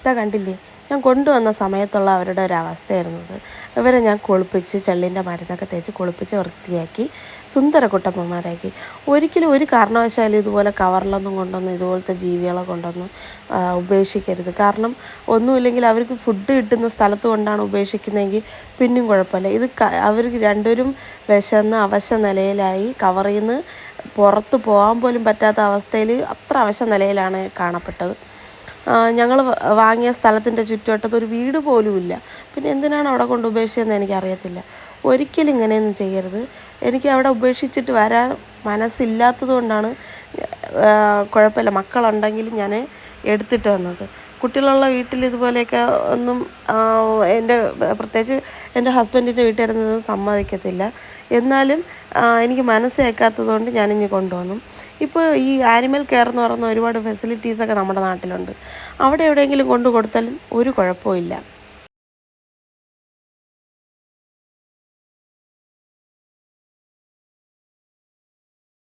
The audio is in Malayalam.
ഇതാ കണ്ടില്ലേ? ഞാൻ കൊണ്ടുവന്ന സമയത്തുള്ള അവരുടെ ഒരു അവസ്ഥയായിരുന്നത് ഇവരെ ഞാൻ കുളിപ്പിച്ച് ചെള്ളിന്റെ മരുന്നൊക്കെ തേച്ച് കുളിപ്പിച്ച് വൃത്തിയാക്കി സുന്ദര കുട്ടപ്പന്മാരാക്കി ഒരിക്കലും ഒരു കാരണവശാലും ഇതുപോലെ കവറിലൊന്നും കൊണ്ടൊന്നും ഇതുപോലത്തെ ജീവികളെ കൊണ്ടൊന്നും ഉപേക്ഷിക്കരുത്. കാരണം ഒന്നുമില്ലെങ്കിൽ അവർക്ക് ഫുഡ് കിട്ടുന്ന സ്ഥലത്ത് കൊണ്ടാണ് ഉപേക്ഷിക്കുന്നതെങ്കിൽ പിന്നെയും കുഴപ്പമില്ല. ഇത് അവർക്ക് അവർ രണ്ടുപേരും വിശന്ന് അവശ നിലയിലായി കവറിൽ നിന്ന് പുറത്ത് പോകാൻ പോലും പറ്റാത്ത അവസ്ഥയിൽ അത്ര അവശ നിലയിലാണ് കാണപ്പെട്ടത്. ഞങ്ങൾ വാങ്ങിയ സ്ഥലത്തിന്റെ ചുറ്റുവട്ടത്ത് ഒരു വീട് പോലുമില്ല പിന്നെ എന്തിനാണ് അവിടെ കൊണ്ട് ഉപേക്ഷിച്ചതെന്ന് എനിക്കറിയത്തില്ല. ഒരിക്കലും ഇങ്ങനെയൊന്നും ചെയ്യരുത്. എനിക്ക് അവിടെ ഉപേക്ഷിച്ചിട്ട് വരാൻ മനസ്സില്ലാത്തത് കൊണ്ടാണ് കുഴപ്പമില്ല. മക്കളുണ്ടെങ്കിലും ഞാൻ എടുത്തിട്ട് വന്നത്. കുട്ടികളുള്ള വീട്ടിൽ ഇതുപോലെയൊക്കെ ഒന്നും എന്റെ പ്രത്യേകിച്ച് എന്റെ ഹസ്ബൻഡിന്റെ വീട്ടുകാരൊന്നും സമ്മതിക്കത്തില്ല. എന്നാലും എനിക്ക് മനസ്സേക്കാത്തത് കൊണ്ട് ഞാനിഞ്ഞ് കൊണ്ടുവന്നു. ഇപ്പോൾ ഈ ആനിമൽ കെയർ എന്ന് പറയുന്ന ഒരുപാട് ഫെസിലിറ്റീസൊക്കെ നമ്മുടെ നാട്ടിലുണ്ട്. അവിടെ എവിടെയെങ്കിലും കൊണ്ടു കൊടുത്താലും ഒരു കുഴപ്പമില്ല